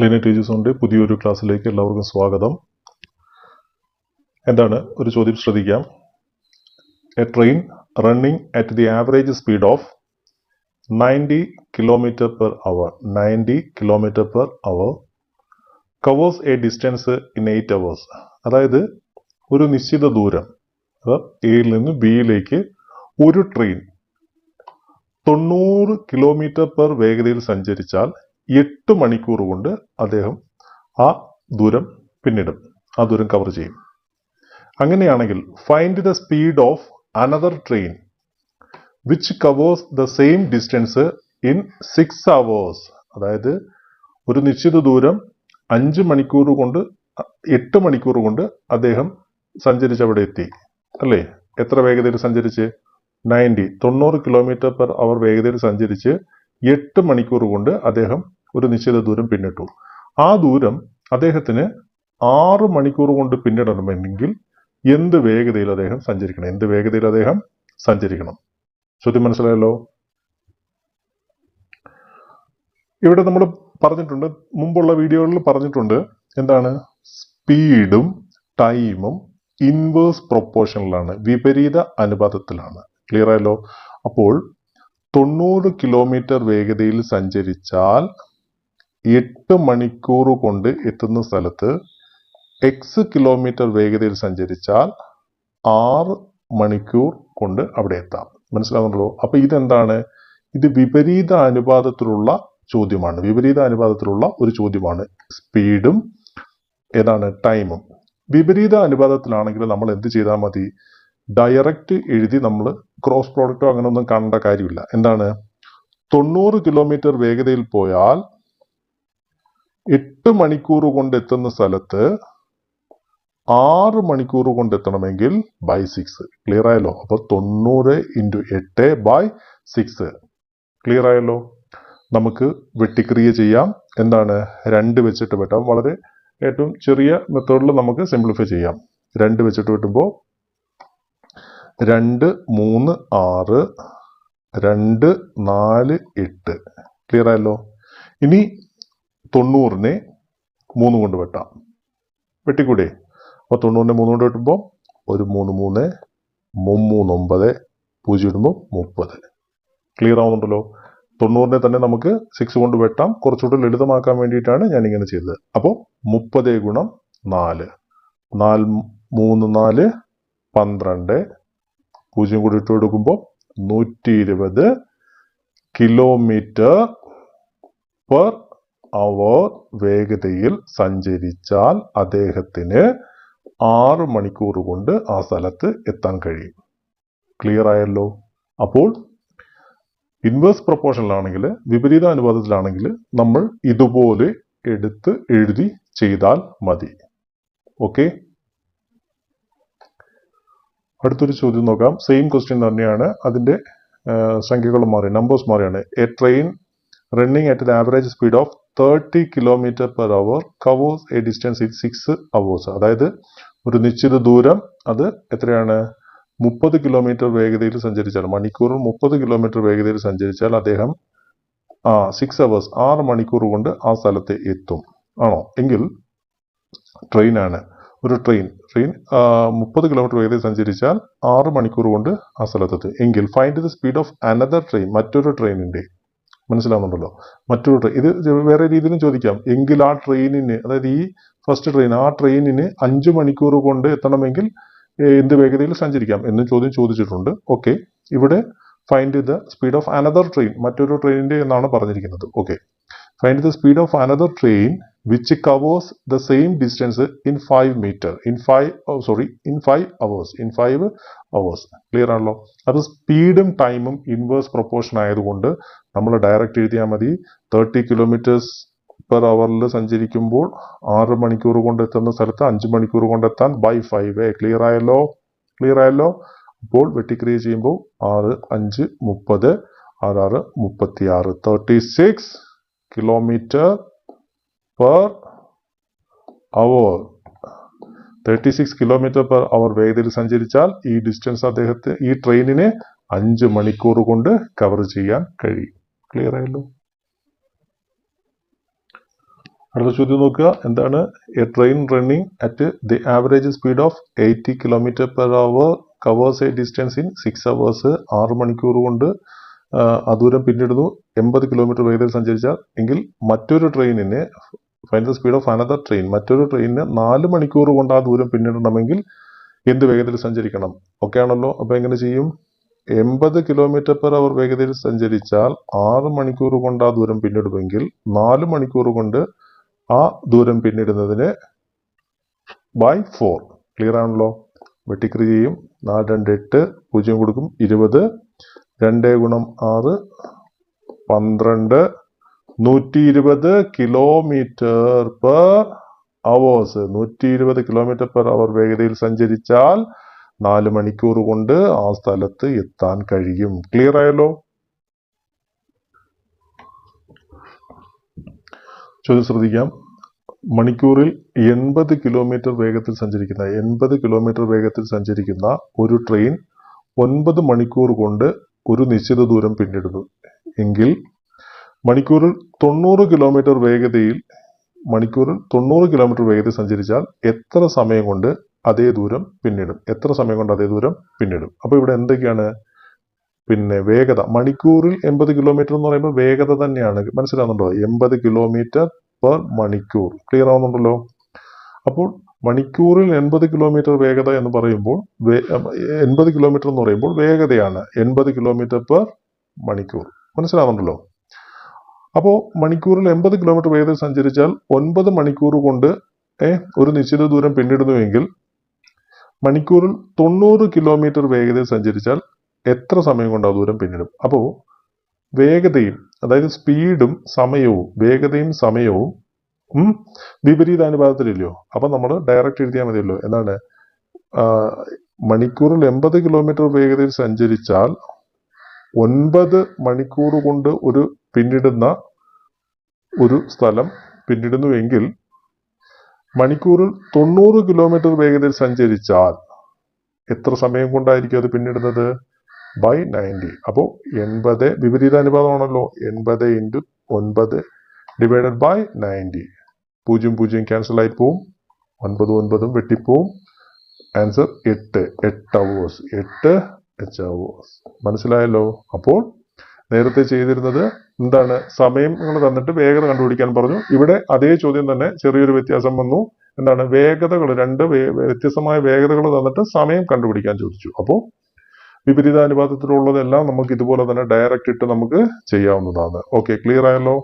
Clinic ഉണ്ട്. പുതിയൊരു ക്ലാസ്സിലേക്ക് എല്ലാവർക്കും സ്വാഗതം. എന്താണ്? ഒരു ചോദ്യം ശ്രദ്ധിക്കാം. A train running at the average speed of ninety kilometre per hour ninety kilometre per hour covers a distance in eight hours അതായത് ഒരു നിശ്ചിത ദൂരം എയിൽ നിന്ന് ബിയിലേക്ക് ഒരു ട്രെയിൻ തൊണ്ണൂറ് കിലോമീറ്റർ പെർ വേഗതയിൽ സഞ്ചരിച്ചാൽ എട്ട് മണിക്കൂർ കൊണ്ട് അദ്ദേഹം ആ ദൂരം പിന്നിടും. ആ ദൂരം കവർ ചെയ്യും. അങ്ങനെയാണെങ്കിൽ find the speed of another train which covers the same distance in six hours അതായത് ഒരു നിശ്ചിത ദൂരം അഞ്ച് മണിക്കൂർ കൊണ്ട് എട്ട് മണിക്കൂർ കൊണ്ട് അദ്ദേഹം സഞ്ചരിച്ച് അവിടെ എത്തി. അല്ലേ? എത്ര വേഗതയിൽ സഞ്ചരിച്ച്? നയന്റി തൊണ്ണൂറ് കിലോമീറ്റർ പെർ അവർ വേഗതയിൽ സഞ്ചരിച്ച് എട്ട് മണിക്കൂർ കൊണ്ട് അദ്ദേഹം ഒരു നിശ്ചിത ദൂരം പിന്നിട്ടു. ആ ദൂരം അദ്ദേഹത്തിന് ആറ് മണിക്കൂർ കൊണ്ട് പിന്നിടണമെങ്കിൽ എന്ത് വേഗതയിൽ അദ്ദേഹം സഞ്ചരിക്കണം? എന്ത് വേഗതയിൽ അദ്ദേഹം സഞ്ചരിക്കണം? ചോദ്യം മനസ്സിലായല്ലോ? ഇവിടെ നമ്മൾ പറഞ്ഞിട്ടുണ്ട് മുമ്പുള്ള വീഡിയോകളിൽ പറഞ്ഞിട്ടുണ്ട് എന്താണ്? സ്പീഡും ടൈമും ഇൻവേഴ്സ് പ്രൊപ്പോർഷനിലാണ് വിപരീത അനുപാതത്തിലാണ്. ക്ലിയർ ആയല്ലോ? അപ്പോൾ തൊണ്ണൂറ് കിലോമീറ്റർ വേഗതയിൽ സഞ്ചരിച്ചാൽ എട്ട് മണിക്കൂർ കൊണ്ട് എത്തുന്ന സ്ഥലത്ത് എക്സ് കിലോമീറ്റർ വേഗതയിൽ സഞ്ചരിച്ചാൽ ആറ് മണിക്കൂർ കൊണ്ട് അവിടെ എത്താം. മനസ്സിലാകുന്നുള്ളൂ അപ്പൊ ഇതെന്താണ്? ഇത് വിപരീത അനുപാതത്തിലുള്ള ചോദ്യമാണ്. വിപരീത അനുപാതത്തിലുള്ള ഒരു ചോദ്യമാണ്. സ്പീഡും ഏതാണ്? ടൈമും. വിപരീത അനുപാതത്തിലാണെങ്കിൽ നമ്മൾ എന്ത് ചെയ്താൽ മതി? ഡയറക്റ്റ് എഴുതി നമ്മൾ ക്രോസ് പ്രോഡക്റ്റോ അങ്ങനെ ഒന്നും കാണേണ്ട കാര്യമില്ല. എന്താണ്? തൊണ്ണൂറ് കിലോമീറ്റർ വേഗതയിൽ പോയാൽ എട്ട് മണിക്കൂർ കൊണ്ട് എത്തുന്ന സ്ഥലത്ത് ആറ് മണിക്കൂർ കൊണ്ട് എത്തണമെങ്കിൽ ബൈ സിക്സ് ക്ലിയർ ആയല്ലോ? അപ്പൊ തൊണ്ണൂറ് ഇന്റു എട്ട് ബൈ സിക്സ് ക്ലിയർ ആയല്ലോ? നമുക്ക് വെട്ടിക്രിയ ചെയ്യാം. എന്താണ്? രണ്ട് വെച്ചിട്ട് വെട്ടാം. വളരെ ഏറ്റവും ചെറിയ മെത്തേഡിൽ നമുക്ക് സിംപ്ലിഫൈ ചെയ്യാം. രണ്ട് വെച്ചിട്ട് വെട്ടുമ്പോൾ രണ്ട് മൂന്ന് ആറ് രണ്ട് നാല് എട്ട്. ക്ലിയർ ആയല്ലോ? ഇനി തൊണ്ണൂറിനെ മൂന്ന് കൊണ്ട് വെട്ടാം. വെട്ടിക്കൂടെ? അപ്പോൾ തൊണ്ണൂറിനെ മൂന്ന് കൊണ്ട് വെട്ടുമ്പോൾ ഒരു മൂന്ന് മൂന്ന് മുമ്മൂന്നൊമ്പത് പൂജ്യം ഇടുമ്പോൾ മുപ്പത്. ക്ലിയർ ആവുന്നുണ്ടല്ലോ? തൊണ്ണൂറിനെ തന്നെ നമുക്ക് സിക്സ് കൊണ്ട് വെട്ടാം. കുറച്ചുകൂടി ലളിതമാക്കാൻ വേണ്ടിയിട്ടാണ് ഞാൻ ഇങ്ങനെ ചെയ്തത്. അപ്പോൾ മുപ്പത് ഗുണം നാല്. നാല് മൂന്ന് നാല് പന്ത്രണ്ട്. പൂജ്യം കൂടി ഇട്ട് കൊടുക്കുമ്പോൾ നൂറ്റി ഇരുപത് കിലോമീറ്റർ പെർ അവർ വേഗതയിൽ സഞ്ചരിച്ചാൽ അദ്ദേഹത്തിന് ആറ് മണിക്കൂർ കൊണ്ട് ആ സ്ഥലത്ത് എത്താൻ കഴിയും. ക്ലിയർ ആയല്ലോ? അപ്പോൾ ഇൻവേഴ്സ് പ്രൊപ്പോർഷനിലാണെങ്കിൽ വിപരീത അനുപാതത്തിലാണെങ്കിൽ നമ്മൾ ഇതുപോലെ എടുത്ത് എഴുതി ചെയ്താൽ മതി. ഓക്കെ അടുത്തൊരു ചോദ്യം നോക്കാം. സെയിം ക്വസ്റ്റ്യൻ തന്നെയാണ്. അതിന്റെ സംഖ്യകൾ മാറി നമ്പേഴ്സ് മാറിയാണ്. A train running at the average speed of thirty kilometre per hour covers a distance in six hours അതായത് ഒരു നിശ്ചിത ദൂരം അത് എത്രയാണ്? മുപ്പത് കിലോമീറ്റർ വേഗതയിൽ സഞ്ചരിച്ചാൽ മണിക്കൂറിൽ മുപ്പത് കിലോമീറ്റർ വേഗതയിൽ സഞ്ചരിച്ചാൽ അദ്ദേഹം ആ സിക്സ് അവേഴ്സ് ആറ് മണിക്കൂർ കൊണ്ട് ആ സ്ഥലത്ത് എത്തും. ആണോ? എങ്കിൽ ട്രെയിനാണ് ഒരു ട്രെയിൻ ട്രെയിൻ മുപ്പത് കിലോമീറ്റർ വേഗതയിൽ സഞ്ചരിച്ചാൽ ആറ് മണിക്കൂർ കൊണ്ട് ആ സ്ഥലത്തെത്തും. എങ്കിൽ find the speed of another train മറ്റൊരു ട്രെയിനിന്റെ മനസ്സിലാവുന്നുണ്ടല്ലോ. മറ്റൊരു ട്രെയിൻ ഇത് വേറെ രീതിയിലും ചോദിക്കാം. എങ്കിൽ ആ ട്രെയിനിന് അതായത് ഈ ഫസ്റ്റ് ട്രെയിൻ ആ ട്രെയിനിന് അഞ്ച് മണിക്കൂർ കൊണ്ട് എത്തണമെങ്കിൽ എന്ത് വേഗതയിൽ സഞ്ചരിക്കാം എന്നും ചോദ്യം ചോദിച്ചിട്ടുണ്ട്. ഓക്കെ ഇവിടെ find the speed of another train മറ്റൊരു ട്രെയിനിന്റെ എന്നാണ് പറഞ്ഞിരിക്കുന്നത്. Okay find the speed of another train which covers the same distance in five metre in five sorry in five hours in five hours clear ആണല്ലോ? അത് സ്പീഡും ടൈമും inverse proportion ആയതുകൊണ്ട് നമ്മൾ ഡയറക്റ്റ് എഴുതിയാൽ മതി. തേർട്ടി കിലോമീറ്റേഴ്സ് പെർ അവറിൽ സഞ്ചരിക്കുമ്പോൾ ആറ് മണിക്കൂർ കൊണ്ട് എത്തുന്ന സ്ഥലത്ത് അഞ്ച് മണിക്കൂർ കൊണ്ടെത്താൻ ബൈ ഫൈവ് ക്ലിയർ ആയല്ലോ? ക്ലിയർ ആയല്ലോ? അപ്പോൾ വെട്ടിക്രിയ ചെയ്യുമ്പോൾ ആറ് അഞ്ച് മുപ്പത് ആറ് ആറ് മുപ്പത്തി ആറ് thirty six kilometre per hour. Thirty six kilometre per hour വേഗതയിൽ സഞ്ചരിച്ചാൽ ഈ ഡിസ്റ്റൻസ് അദ്ദേഹത്തെ ഈ ട്രെയിനിനെ അഞ്ച് മണിക്കൂർ കൊണ്ട് കവർ ചെയ്യാൻ കഴിയും. ക്ലിയർ ആയല്ലോ? അടുത്ത ചോദ്യം നോക്കുക. എന്താണ് a train running at the average speed of eighty kilometre per hour covers a distance in six hours ആറ് മണിക്കൂർ കൊണ്ട് ആ ദൂരം പിന്നിടുന്നു. എൺപത് കിലോമീറ്റർ വേഗതയിൽ സഞ്ചരിച്ചാൽ എങ്കിൽ മറ്റൊരു ട്രെയിനിന് find the speed of another train മറ്റൊരു ട്രെയിനിന് നാല് മണിക്കൂർ കൊണ്ട് ആ ദൂരം പിന്നിടണമെങ്കിൽ എന്ത് വേഗതയിൽ സഞ്ചരിക്കണം? ഓക്കെ ആണല്ലോ? അപ്പൊ എങ്ങനെ ചെയ്യും? എൺപത് കിലോമീറ്റർ പെർ അവർ വേഗതയിൽ സഞ്ചരിച്ചാൽ ആറ് മണിക്കൂർ കൊണ്ട് ആ ദൂരം പിന്നിടുമെങ്കിൽ നാല് മണിക്കൂർ കൊണ്ട് ആ ദൂരം പിന്നിടുന്നതിന് ബൈ ഫോർ ക്ലിയർ ആണല്ലോ? വെട്ടിക്രി ചെയ്യും. നാല് രണ്ട് എട്ട് പൂജ്യം കൊടുക്കും. ഇരുപത്. രണ്ട് ഗുണം ആറ് പന്ത്രണ്ട്. നൂറ്റി ഇരുപത് കിലോമീറ്റർ പെർ അവേഴ്സ്. നൂറ്റി ഇരുപത് കിലോമീറ്റർ പെർ അവർ വേഗതയിൽ സഞ്ചരിച്ചാൽ നാല് മണിക്കൂർ കൊണ്ട് ആ സ്ഥലത്ത് എത്താൻ കഴിയും. ക്ലിയർ ആയല്ലോ? ചോദ്യം ശ്രദ്ധിക്കാം. മണിക്കൂറിൽ എൺപത് കിലോമീറ്റർ വേഗത്തിൽ സഞ്ചരിക്കുന്ന എൺപത് കിലോമീറ്റർ വേഗത്തിൽ സഞ്ചരിക്കുന്ന ഒരു ട്രെയിൻ ഒൻപത് മണിക്കൂർ കൊണ്ട് ഒരു നിശ്ചിത ദൂരം പിന്നിടുന്നു. എങ്കിൽ മണിക്കൂറിൽ തൊണ്ണൂറ് കിലോമീറ്റർ വേഗതയിൽ മണിക്കൂറിൽ തൊണ്ണൂറ് കിലോമീറ്റർ വേഗതയിൽ സഞ്ചരിച്ചാൽ എത്ര സമയം കൊണ്ട് അതേ ദൂരം പിന്നിടും? എത്ര സമയം കൊണ്ട് അതേ ദൂരം പിന്നിടും? അപ്പോൾ ഇവിടെ എന്തൊക്കെയാണ്? പിന്നെ വേഗത. മണിക്കൂറിൽ എൺപത് കിലോമീറ്റർ എന്ന് പറയുമ്പോൾ വേഗത തന്നെയാണ്. മനസ്സിലാവുന്നുണ്ടോ? എൺപത് കിലോമീറ്റർ പെർ മണിക്കൂർ. ക്ലിയർ ആവുന്നുണ്ടല്ലോ? അപ്പോൾ മണിക്കൂറിൽ എൺപത് കിലോമീറ്റർ വേഗത എന്ന് പറയുമ്പോൾ എൺപത് കിലോമീറ്റർ എന്ന് പറയുമ്പോൾ വേഗതയാണ് എൺപത് കിലോമീറ്റർ പെർ മണിക്കൂർ. മനസ്സിലാവുന്നുണ്ടല്ലോ? അപ്പോൾ മണിക്കൂറിൽ എൺപത് കിലോമീറ്റർ വേഗത്തിൽ സഞ്ചരിച്ചാൽ ഒൻപത് മണിക്കൂർ കൊണ്ട് ഒരു നിശ്ചിത ദൂരം പിന്നിടുന്നുവെങ്കിൽ മണിക്കൂറിൽ തൊണ്ണൂറ് കിലോമീറ്റർ വേഗതയിൽ സഞ്ചരിച്ചാൽ എത്ര സമയം കൊണ്ട് ആ ദൂരം പിന്നിടും? അപ്പോൾ വേഗതയും അതായത് സ്പീഡും സമയവും വേഗതയും സമയവും ഉം, വിപരീത അനുപാതത്തിലില്ലയോ അപ്പൊ നമ്മൾ ഡയറക്റ്റ് എഴുതിയാൽ മതിയല്ലോ. എന്താണ്? മണിക്കൂറിൽ എൺപത് കിലോമീറ്റർ വേഗതയിൽ സഞ്ചരിച്ചാൽ ഒൻപത് മണിക്കൂർ കൊണ്ട് ഒരു പിന്നിടുന്ന ഒരു സ്ഥലം പിന്നിടുന്നുവെങ്കിൽ മണിക്കൂറിൽ തൊണ്ണൂറ് കിലോമീറ്റർ വേഗതയിൽ സഞ്ചരിച്ചാൽ എത്ര സമയം കൊണ്ടായിരിക്കും അത് പിന്നിടുന്നത്? ബൈ നയന്റി അപ്പോൾ എൺപത് വിപരീത അനുപാതമാണല്ലോ. എൺപത് ഇന്റു ഒൻപത് ഡിവൈഡഡ് ബൈ നയന്റി പൂജ്യം പൂജ്യം ക്യാൻസൽ ആയി പോവും. ഒൻപത് ഒൻപതും വെട്ടിപ്പോവും. ആൻസർ എട്ട്. എട്ട് അവേഴ്സ് എട്ട് എച്ച് മനസ്സിലായല്ലോ? അപ്പോൾ നേരത്തെ ചെയ്തിരുന്നത് എന്താണ്? സമയം സമയങ്ങൾ തന്നിട്ട് വേഗത കണ്ടുപിടിക്കാൻ പറഞ്ഞു. ഇവിടെ അതേ ചോദ്യം തന്നെ ചെറിയൊരു വ്യത്യാസം വന്നു. എന്താണ്? വേഗതകൾ രണ്ട് വ്യത്യസ്തമായ വേഗതകൾ തന്നിട്ട് സമയം കണ്ടുപിടിക്കാൻ ചോദിച്ചു. അപ്പോൾ വിപരീതാനുപാതത്തിലുള്ളതെല്ലാം നമുക്ക് ഇതുപോലെ തന്നെ ഡയറക്റ്റ് ഇട്ട് നമുക്ക് ചെയ്യാവുന്നതാണ്. ഓക്കെ ക്ലിയർ ആയല്ലോ?